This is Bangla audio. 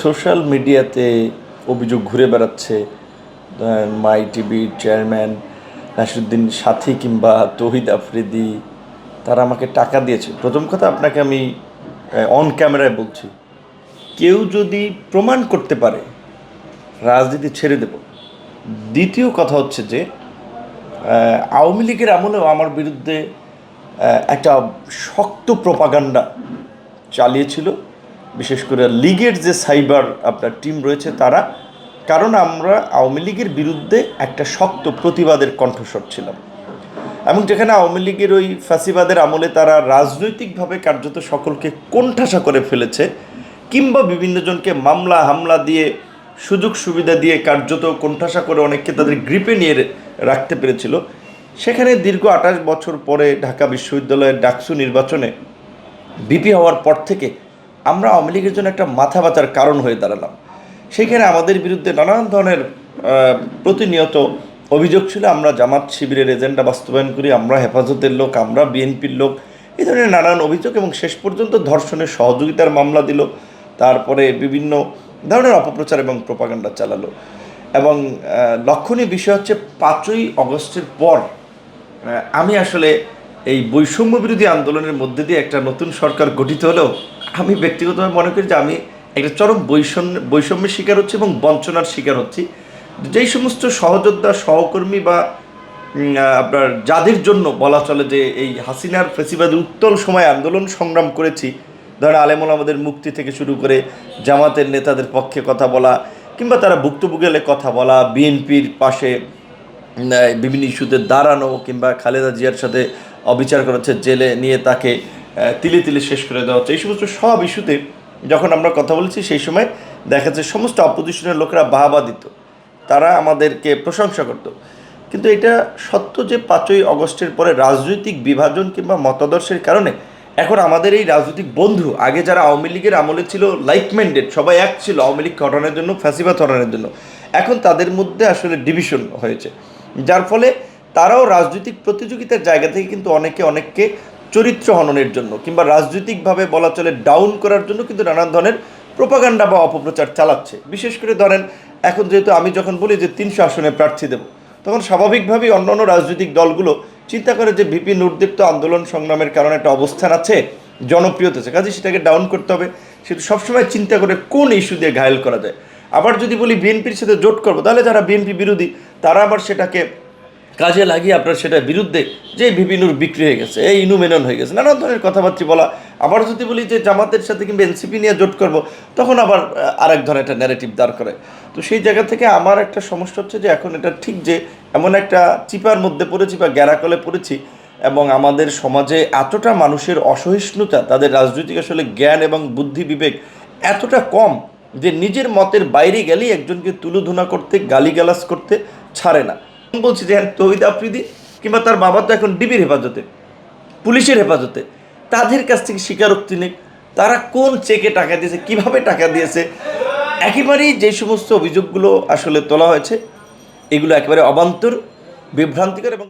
সোশ্যাল মিডিয়াতে অভিযোগ ঘুরে বেড়াচ্ছে মাই টিভির চেয়ারম্যান নাসিরুদ্দিন সাথী কিংবা তহিদ আফ্রিদি, তারা আমাকে টাকা দিয়েছে। প্রথম কথা আপনাকে আমি অন ক্যামেরায় বলছি। কেউ যদি প্রমাণ করতে পারে, রাজনীতি ছেড়ে দেব। দ্বিতীয় কথা হচ্ছে যে আওয়ামী লীগের আমলেও আমার বিরুদ্ধে একটা শক্ত প্রপাগান্ডা চালিয়েছিল। বিশেষ করে লীগের যে সাইবার আপনার টিম রয়েছে তারা, কারণ আমরা আওয়ামী লীগের বিরুদ্ধে একটা শক্ত প্রতিবাদের কণ্ঠস্বর ছিলাম। এবং যেখানে আওয়ামী লীগের ওই ফ্যাসিবাদের আমলে তারা রাজনৈতিকভাবে কার্যত সকলকে কোণঠাসা করে ফেলেছে, কিংবা বিভিন্নজনকে মামলা, হামলা দিয়ে, সুযোগ সুবিধা দিয়ে কার্যত কোণঠাসা করে অনেককে তাদের গ্রিপে নিয়ে রাখতে পেরেছিল। সেখানে দীর্ঘ আঠাশ বছর পরে ঢাকা বিশ্ববিদ্যালয়ের ডাকসু নির্বাচনে বিপি হওয়ার পর থেকে আমরা আওয়ামী লীগের জন্য একটা মাথা ব্যথার কারণ হয়ে দাঁড়ালাম। সেখানে আমাদের বিরুদ্ধে নানান ধরনের প্রতিনিয়ত অভিযোগ ছিল, আমরা জামাত শিবিরের এজেন্ডা বাস্তবায়ন করি, আমরা হেফাজতের লোক, আমরা বিএনপির লোক। এই ধরনের নানান অভিযোগ এবং শেষ পর্যন্ত ধর্ষণের সহযোগিতার মামলা দিল, তারপরে বিভিন্ন ধরনের অপপ্রচার এবং প্রপাগান্ডা চালালো। এবং লক্ষণীয় বিষয় হচ্ছে পাঁচই অগস্টের পর আমি আসলে এই বৈষম্য বিরোধী আন্দোলনের মধ্যে দিয়ে একটা নতুন সরকার গঠিত হলেও আমি ব্যক্তিগতভাবে মনে করি যে আমি একটা চরম বৈষম্য, বৈষম্যের শিকার হচ্ছি এবং বঞ্চনার শিকার হচ্ছি। যেই সমস্ত সহযোদ্ধা, সহকর্মী বা আপনার যাদের জন্য বলা চলে যে এই হাসিনার ফেসিবাদে উত্তল সময় আন্দোলন সংগ্রাম করেছি, ধরেন আলেমুল আমাদের মুক্তি থেকে শুরু করে জামাতের নেতাদের পক্ষে কথা বলা কিংবা তারা ভুক্তভোগেলে কথা বলা, বিএনপির পাশে বিভিন্ন ইস্যুতে দাঁড়ানো কিংবা খালেদা জিয়ার সাথে অবিচার করা হচ্ছে জেলে নিয়ে তাকে তিলে তিলে শেষ করে দেওয়া হচ্ছে। এই সমস্ত সব ইস্যুতে যখন আমরা কথা বলেছি, সেই সময় দেখা যাচ্ছে সমস্ত অপোজিশনের লোকেরা বাহাবা দিত। তারা আমাদেরকে প্রশংসা করত। কিন্তু এটা সত্য যে পাঁচই অগস্টের পরে রাজনৈতিক বিভাজন কিংবা মতাদর্শের কারণে এখন আমাদের এই রাজনৈতিক বন্ধু, আগে যারা আওয়ামী লীগের আমলে ছিল লাইক মাইন্ডেড সবাই এক ছিল আওয়ামী লীগ হটানোর জন্য, ফ্যাসিবাদ হটানোর জন্য। এখন তাদের মধ্যে আসলে ডিভিশন হয়েছে। যার ফলে তারাও রাজনৈতিক প্রতিযোগিতার জায়গা থেকে কিন্তু অনেকে অনেককে চরিত্র হননের জন্য কিংবা রাজনৈতিকভাবে বলা চলে ডাউন করার জন্য কিন্তু নানান ধরনের প্রোপাগান্ডা বা অপপ্রচার চালাচ্ছে। বিশেষ করে ধরেন, এখন যেহেতু আমি যখন বলি যে তিনশো আসনে প্রার্থী দেব, তখন স্বাভাবিকভাবেই অন্যান্য রাজনৈতিক দলগুলো চিন্তা করে যে ভিপি নুরদীপ তো আন্দোলন সংগ্রামের কারণে একটা অবস্থান আছে, জনপ্রিয়তা আছে কাজে সেটাকে ডাউন করতে হবে। সেটা সবসময় চিন্তা করে কোন ইস্যু দিয়ে ঘায়েল করা যায়। আবার যদি বলি বিএনপির সাথে জোট করব, তাহলে যারা বিএনপি বিরোধী, তারা আবার সেটাকে কাজে লাগিয়ে আপনার সেটার বিরুদ্ধে যে বিভিন্নর বিক্রি হয়ে গেছে, এই ইনুমেনন হয়ে গেছে, নানান ধরনের কথাবার্তা বলা। আবার যদি বলি যে জামাতের সাথে কিংবা এনসিপি নিয়ে জোট করব, তখন আবার আরেক ধরনের একটা ন্যারেটিভ দাঁড় করে। তো সেই জায়গা থেকে আমার একটা সমস্যা হচ্ছে যে এখন এটা ঠিক যে এমন একটা চিপার মধ্যে পড়েছি বা গ্যারাকলে পড়েছি এবং আমাদের সমাজে এতটা মানুষের অসহিষ্ণুতা, তাদের রাজনৈতিক আসলে জ্ঞান এবং বুদ্ধি বিবেক এতটা কম যে নিজের মতের বাইরে গেলেই একজনকে তুলোধুনা করতে, গালিগালাজ করতে ছাড়ে না। বলছি যে হ্যাঁ তহিদ আফ্রিদি কিংবা তার বাবা তো এখন ডিবির হেফাজতে, পুলিশের হেফাজতে। তাদের কাছ থেকে স্বীকারোক্তি নেই। তারা কোন চেকে টাকা দিয়েছে, কীভাবে টাকা দিয়েছে? একেবারেই যে সমস্ত অভিযোগগুলো আসলে তোলা হয়েছে, এগুলো একেবারে অবান্তর, বিভ্রান্তিকর এবং